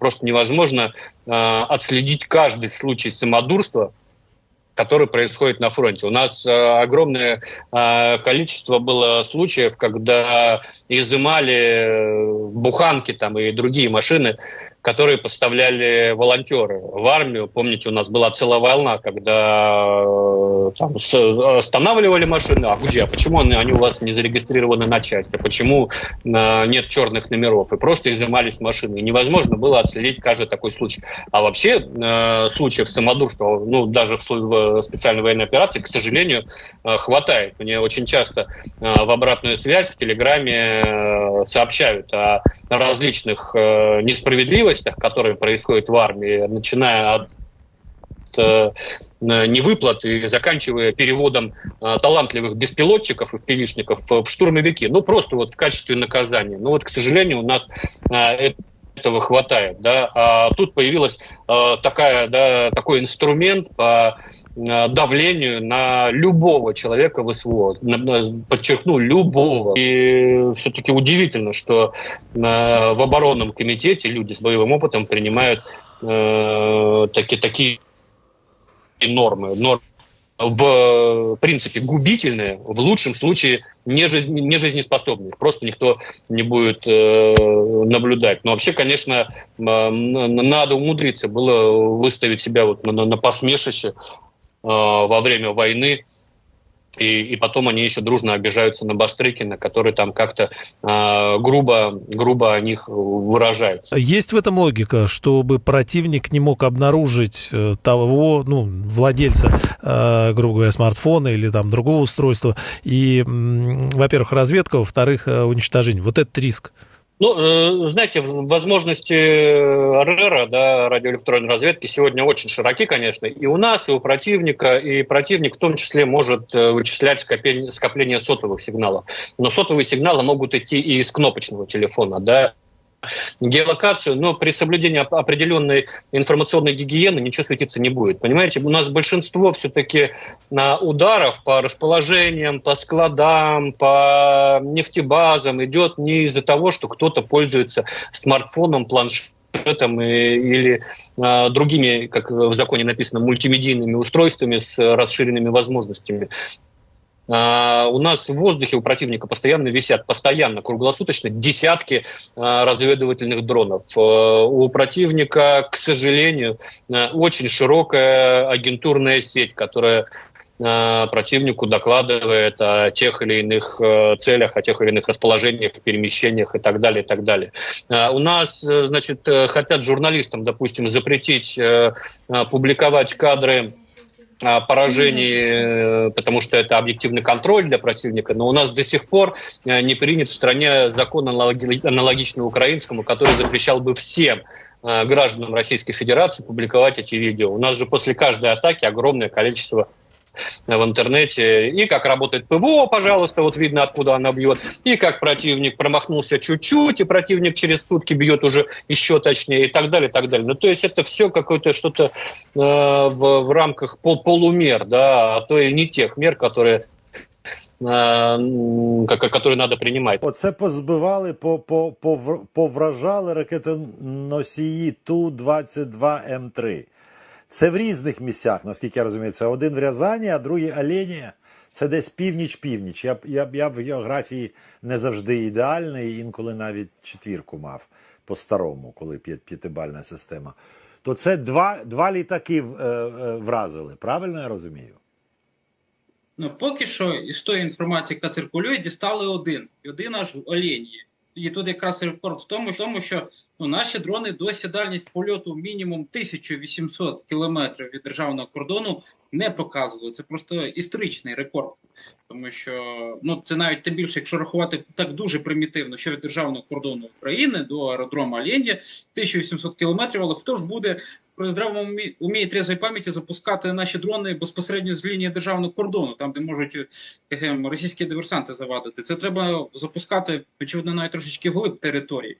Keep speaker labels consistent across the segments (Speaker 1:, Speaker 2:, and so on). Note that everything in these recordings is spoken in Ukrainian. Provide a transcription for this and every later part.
Speaker 1: просто невозможно э, отследить каждый случай самодурства, который происходит на фронте. У нас э, огромное э, количество было случаев, когда изымали э, буханки там и другие машины которые поставляли волонтеры в армию. Помните, у нас была целая волна, когда э, там, останавливали машины. А где? Почему они, они у вас не зарегистрированы на части? Почему э, нет черных номеров? И просто изымались машины. И невозможно было отследить каждый такой случай. А вообще э, случаев самодурства, ну, даже в, в специальной военной операции, к сожалению, э, хватает. Мне очень часто э, в обратную связь в Телеграме э, сообщают о различных э, несправедливостях, несправедливостях, которые происходят в армии, начиная от э, невыплат и заканчивая переводом э, талантливых беспилотчиков и впивишников в штурмовики. Ну, просто вот в качестве наказания. Ну, вот, к сожалению, у нас э, этого хватает. Да? А тут появилась такая, да, такой инструмент по давлению на любого человека в СВО. Подчеркну, любого. И все-таки удивительно, что э, в оборонном комитете люди с боевым опытом принимают э, такие, такие нормы. нормы в принципе губительные, в лучшем случае не, не жизнеспособные. Просто никто не будет э, наблюдать. Но вообще, конечно, надо умудриться было выставить себя вот на, на посмешище э, во время войны и, и потом они еще дружно обижаются на Бастрыкина, который там как-то э, грубо, грубо о них выражается.
Speaker 2: Есть в этом логика, чтобы противник не мог обнаружить э, того, ну, владельца, э, грубо говоря, смартфона или там другого устройства, и, во-первых, разведка, во-вторых, э, уничтожение. Вот этот риск.
Speaker 1: Ну, э, знаете, возможности РР, да, радиоэлектронной разведки сегодня очень широки, конечно, и у нас, и у противника, и противник в том числе может э, вычислять скопление сотовых сигналов. Но сотовые сигналы могут идти и из кнопочного телефона, да, геолокацию, но при соблюдении определенной информационной гигиены ничего светиться не будет. Понимаете, у нас большинство все-таки на ударов по расположениям, по складам, по нефтебазам идет не из-за того, что кто-то пользуется смартфоном, планшетом или э, другими, как в законе написано, мультимедийными устройствами с расширенными возможностями. А, у нас в воздухе у противника постоянно висят, постоянно, круглосуточно, десятки а, разведывательных дронов. А, у противника, к сожалению, очень широкая агентурная сеть, которая противнику докладывает о тех или иных целях, о тех или иных расположениях, перемещениях и так далее, и так далее. У нас, значит, хотят журналистам, допустим, запретить публиковать кадры поражений, э, потому что это объективный контроль для противника, но у нас до сих пор э, не принят в стране закон аналогичный украинскому, который запрещал бы всем э, гражданам Российской Федерации публиковать эти видео. У нас же после каждой атаки огромное количество в интернете, и как работает ПВО, пожалуйста, вот видно, откуда она бьет, и как противник промахнулся чуть-чуть, и противник через сутки бьет уже еще точнее, и так далее, и так далее. Ну, то есть это все какое-то что-то э, в, в рамках пол, полумер, да, а то и не тех мер, которые которые надо приймати.
Speaker 3: Оце позбивали, по, по, по, повражали ракетоносії Ту-22М3. Це в різних місцях, наскільки я розумію. Це один в Рязані, а другий Оленія. Це десь північ-північ. Я я, я в географії не завжди ідеальний, інколи навіть четвірку мав по-старому, коли п'ятибальна система. То це два два літаки е, е, вразили. Правильно я розумію?
Speaker 4: Ну, поки що із тої інформації, яка циркулює, дістали один. Один аж в Оленії. І тут якраз тому, в тому що ну, наші дрони досі дальність польоту мінімум 1800 кілометрів від державного кордону не показували. Це просто історичний рекорд. Тому що ну це навіть тим більше, якщо рахувати так дуже примітивно, що від державного кордону України до аеродрому Алєнія 1800 кілометрів, але хто ж буде при здравому уміє трезвої пам'яті запускати наші дрони безпосередньо з лінії державного кордону, там де можуть скажімо, російські диверсанти завадити. Це треба запускати, очевидно, навіть трошечки глиб території.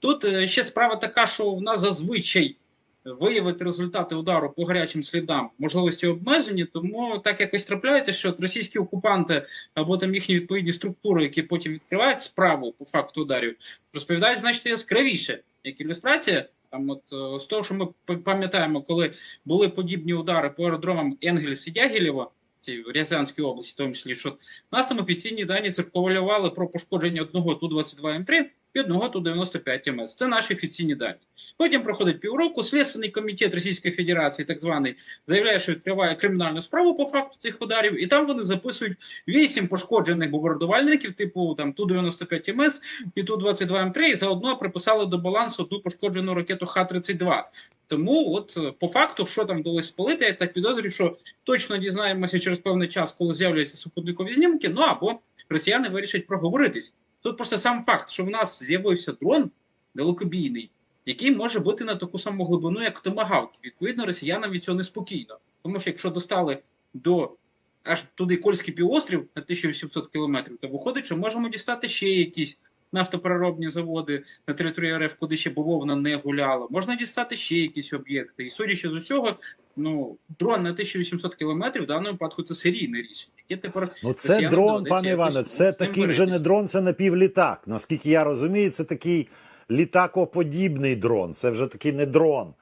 Speaker 4: Тут е, ще справа така, що в нас зазвичай виявити результати удару по гарячим слідам можливості обмежені, тому так якось трапляється, що російські окупанти або там їхні відповідні структури, які потім відкривають справу по факту ударів, розповідають значно яскравіше. Як ілюстрація, Там, от е, з того, що ми пам'ятаємо, коли були подібні удари по аеродромам Енгельс і Дягілєво, ці в Рязанській області, в тому числі, що нас там офіційні дані циркулювали про пошкодження одного Ту-22М3 і одного Ту-95 МС. Це наші офіційні дані. Потім проходить півроку, Слідственний комітет Російської Федерації, так званий, заявляє, що відкриває кримінальну справу по факту цих ударів, і там вони записують вісім пошкоджених бомбардувальників, типу там Ту-95 МС і Ту-22М3, і заодно приписали до балансу одну пошкоджену ракету Х-32. Тому, от е, по факту, що там вдалося спалити, я так підозрюю, що точно дізнаємося через певний час, коли з'являються супутникові знімки. Ну або росіяни вирішать проговоритись. Тут просто сам факт, що в нас з'явився дрон далекобійний, який може бути на таку саму глибину, як томагавк. Відповідно, росіянам від цього неспокійно. Тому що якщо достали до аж туди Кольський півострів на 1800 кілометрів, то виходить, що можемо дістати ще якісь нафтопереробні заводи на території РФ, куди ще бавовна не гуляла. Можна дістати ще якісь об'єкти. І судячи з усього, ну дрон на 1800 кілометрів в даному випадку це серійне рішення. Яке тепер
Speaker 3: Ну, це дрон, пане Іване, це такий вже не дрон, це напівлітак. Наскільки я розумію, це такий літакоподібний дрон. Це вже такий не дрон.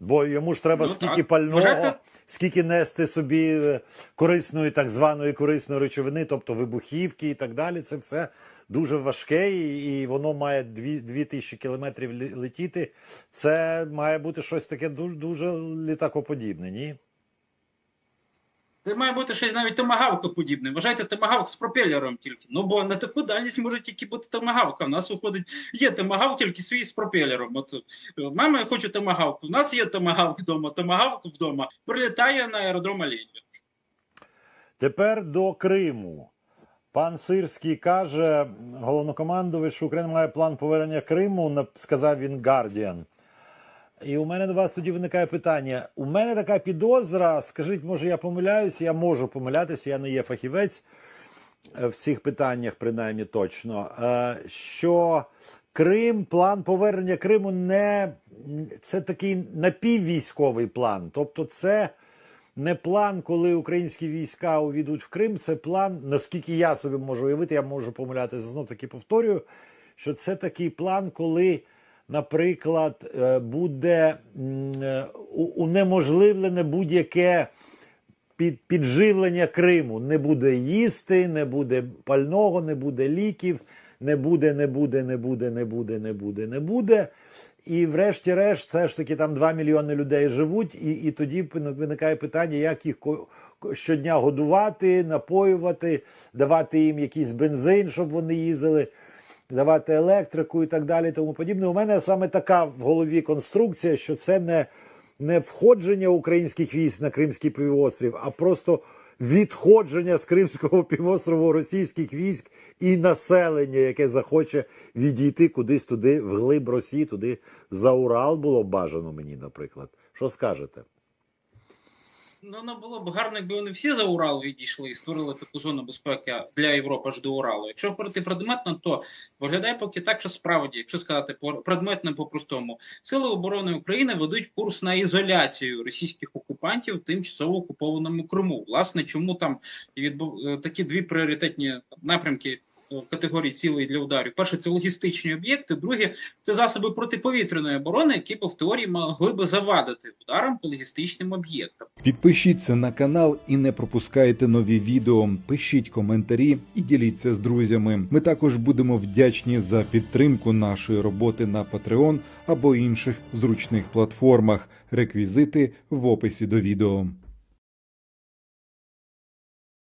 Speaker 3: Бо йому ж треба
Speaker 4: Ну,
Speaker 3: скільки
Speaker 4: так.
Speaker 3: пального,
Speaker 4: Вважайте-
Speaker 3: скільки нести собі е, корисної, так званої корисної речовини, тобто вибухівки і так далі. Це все дуже важке, і, і воно має дві, дві тисячі кілометрів летіти. Це має бути щось таке дуже, дуже літакоподібне, ні?
Speaker 4: Це має бути щось навіть томагавка подібне. Вважайте томагавк з пропелером тільки. Ну бо на таку дальність може тільки бути томагавка. У нас виходить, є томагавк тільки свій з пропелером. От е, мама, я хочу томагавку. У нас є томагавк вдома, томагавк вдома. Прилітає на аеродром Оленів.
Speaker 3: Тепер до Криму. Пан Сирський каже, головнокомандувач, що Україна має план повернення Криму, сказав він Guardian. І у мене до вас тоді виникає питання. У мене така підозра, скажіть, може я помиляюся, я можу помилятися, я не є фахівець е, в цих питаннях, принаймні точно. е, Що Крим, план повернення Криму не це такий напіввійськовий план. Тобто, це не план, коли українські війська увійдуть в Крим. Це план, наскільки я собі можу уявити, я можу помилятися знов таки повторюю, що це такий план, коли, наприклад, е, буде е, унеможливлене будь-яке під, підживлення Криму. Не буде їсти, не буде пального, не буде ліків, не буде, не буде, не буде, не буде, не буде, не буде. І врешті-решт, все ж таки там 2 мільйони людей живуть, і, і тоді виникає питання, як їх щодня годувати, напоювати, давати їм якийсь бензин, щоб вони їздили, давати електрику і так далі. Тому подібне. У мене саме така в голові конструкція, що це не, не входження українських військ на Кримський півострів, а просто відходження з Кримського півострову російських військ і населення, яке захоче відійти кудись туди, вглиб Росії, туди за Урал було бажано мені, наприклад. Що скажете?
Speaker 4: Ну, воно було б гарно, якби вони всі за Урал відійшли і створили таку зону безпеки для Європи аж до Уралу. Якщо говорити предметно, то виглядає поки так, що справді, якщо сказати предметно по-простому, сили оборони України ведуть курс на ізоляцію російських окупантів в тимчасово окупованому Криму. Власне, чому там відбув е, такі дві пріоритетні напрямки. Категорії цілей для ударів. Перше це логістичні об'єкти, друге це засоби протиповітряної оборони, які б в теорії могли би завадити ударам по логістичним об'єктам.
Speaker 5: Підпишіться на канал і не пропускайте нові відео. Пишіть коментарі і діліться з друзями. Ми також будемо вдячні за підтримку нашої роботи на Patreon або інших зручних платформах. Реквізити в описі до відео.